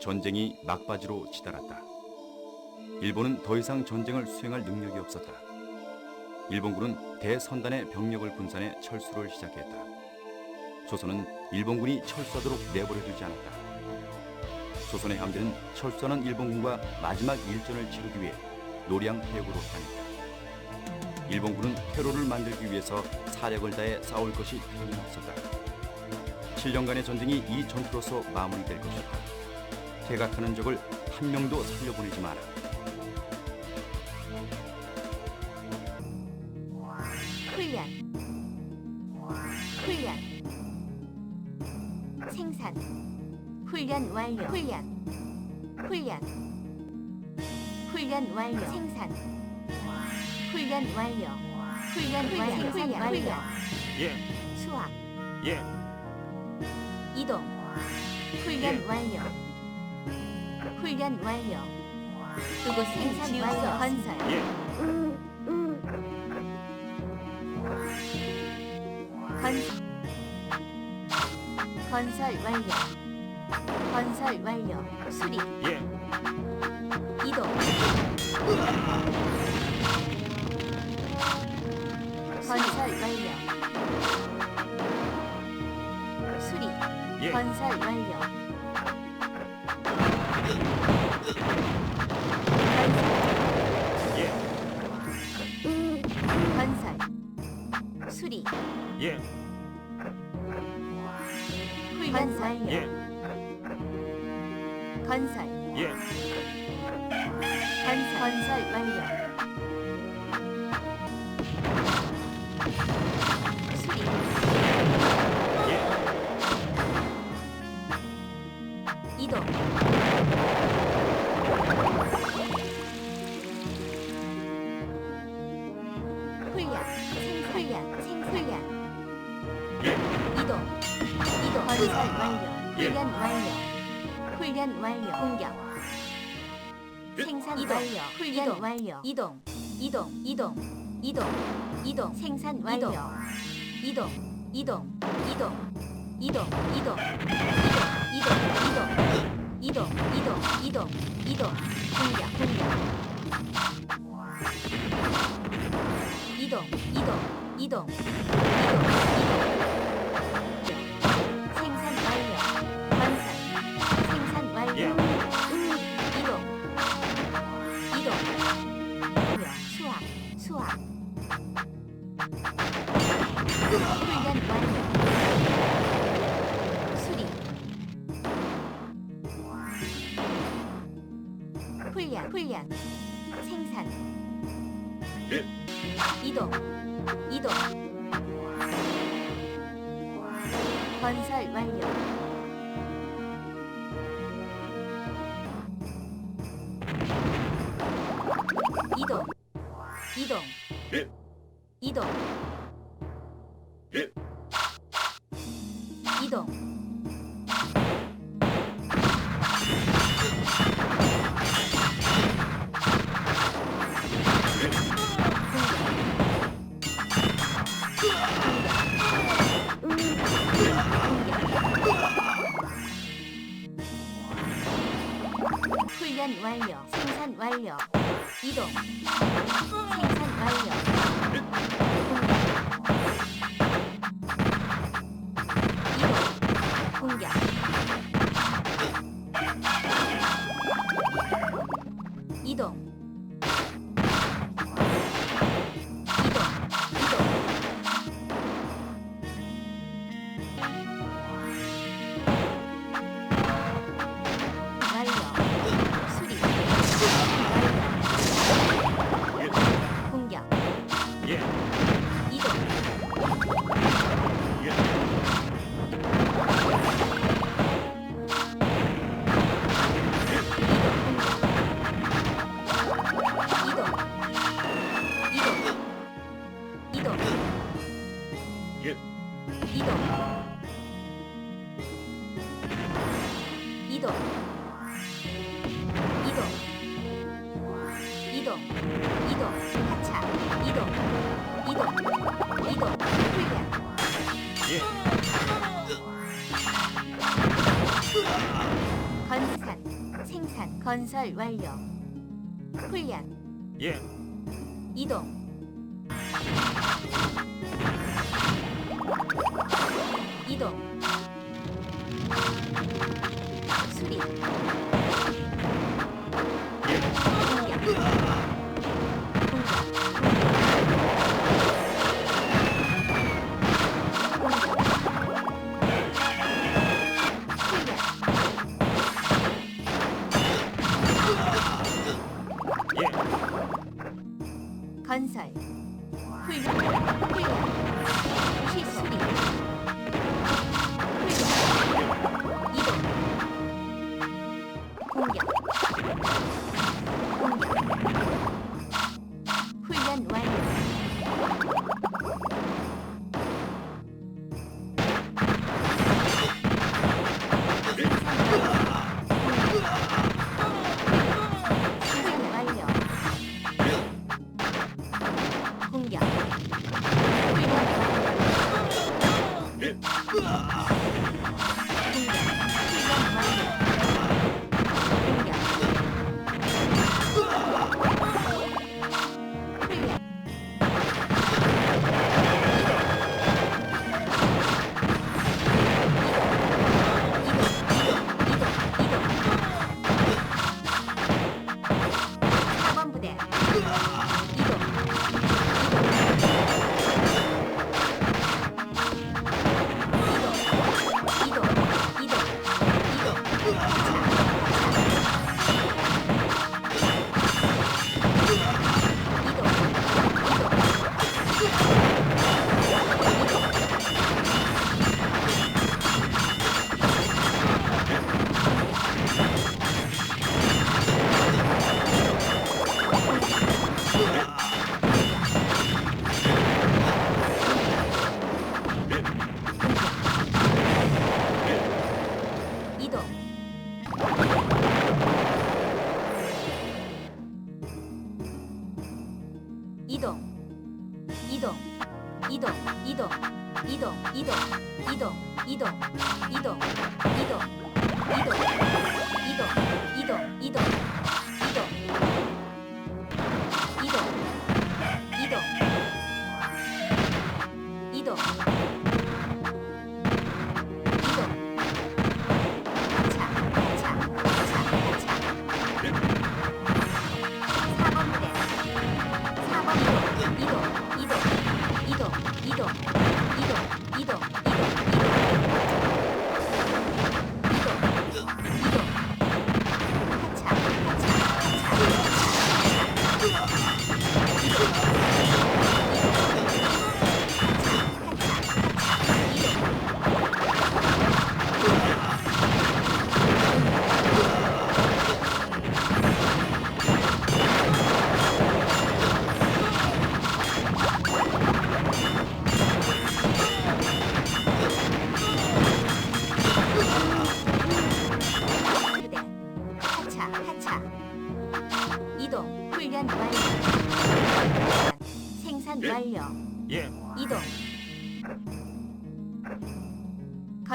전쟁이 막바지로 치달았다. 일본은 더 이상 전쟁을 수행할 능력이 없었다. 일본군은 대선단의 병력을 분산해 철수를 시작했다. 조선은 일본군이 철수하도록 내버려두지 않았다. 조선의 함대는 철수하는 일본군과 마지막 일전을 치르기 위해 노량 해역으로 향했다. 일본군은 퇴로를 만들기 위해서 사력을 다해 싸울 것이 틀림없었다. 7년간의 전쟁이 이 전투로서 마무리될 것이었다. 퇴각하는 적을 한 명도 살려보내지 마라. 훈련. 훈련. 생산. 훈련 완료. 훈련. 훈련. 훈련 완료. 생산. 훈련 완료. 훈련 완료. 생산 완료. 예, 수학 예, 이동. 훈련 예. 완료 훈련 완료. 그곳 생산 완료 건설. 예, 건설 건설 완료. 건설 완료. 수리. 예, 이동. 건설 완료. 수리. 예, 건설 완료 건설 예, 건설 건설 완료 수리 예, 이동. 훈련 생훈련 생훈련. 예, 이동 이동. 건설 완료 예. 훈련 완료 훈련 완료 공격 생산 완료 훈련 완료 이동 이동 이동 이동 이동 생산 완료 이동 이동 이동 이동 이동 이동 이동 이동 이동 이동 이동 이동 공격 공격 이동 이동 이동 이동 이동 예. 이동 이동 건설 완료 Washington. 건설 완료. 훈련, 예, 이동, 今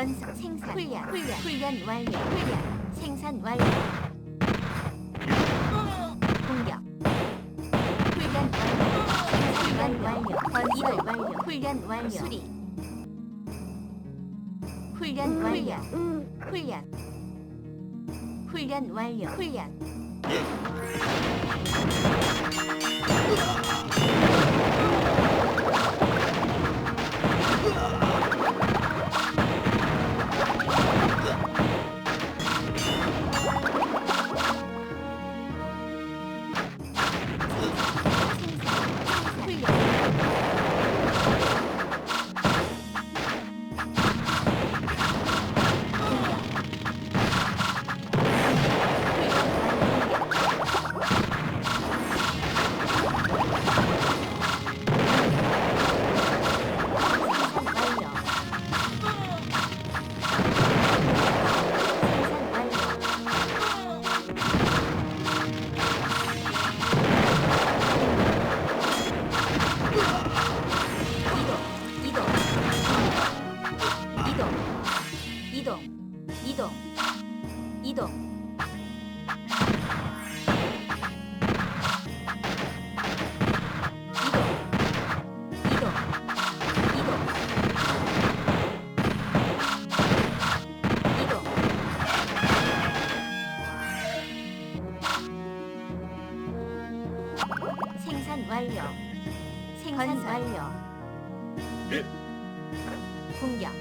건설 생산. 훈련. 훈련. 훈련 완료. 훈련. 생산 완료. 공격. 훈련 완료. 생산 완료. 건설 완료. 훈련 완료. 수리. 훈련 음. 완료. 음. 훈련. 훈련 완료. 훈련. 생산 완료. 예. 공격.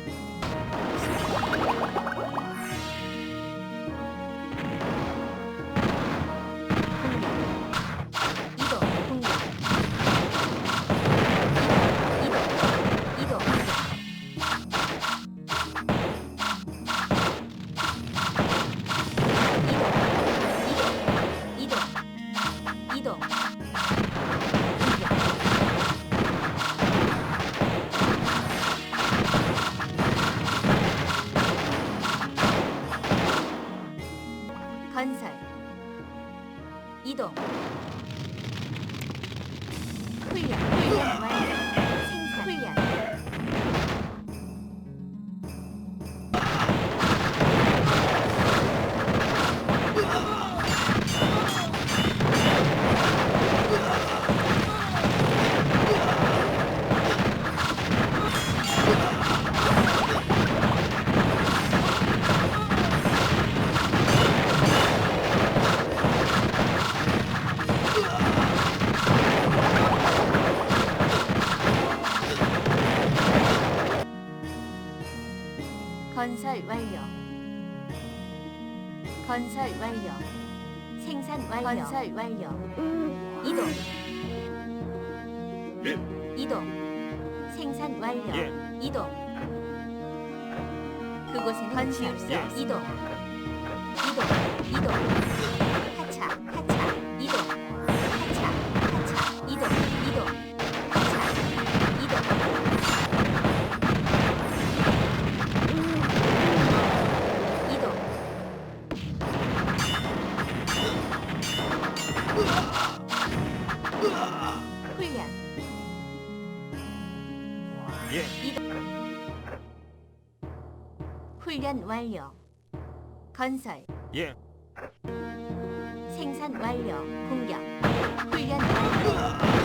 건설 완료. 건설 완료. 생산 완료. 건설 완료. 이동. 예. 이동. 생산 완료. 예. 이동. 그곳에는 없어 예. 이동. 이동. 이동 훈련 완료. 건설. 예. 생산 완료. 공격. 훈련 완료.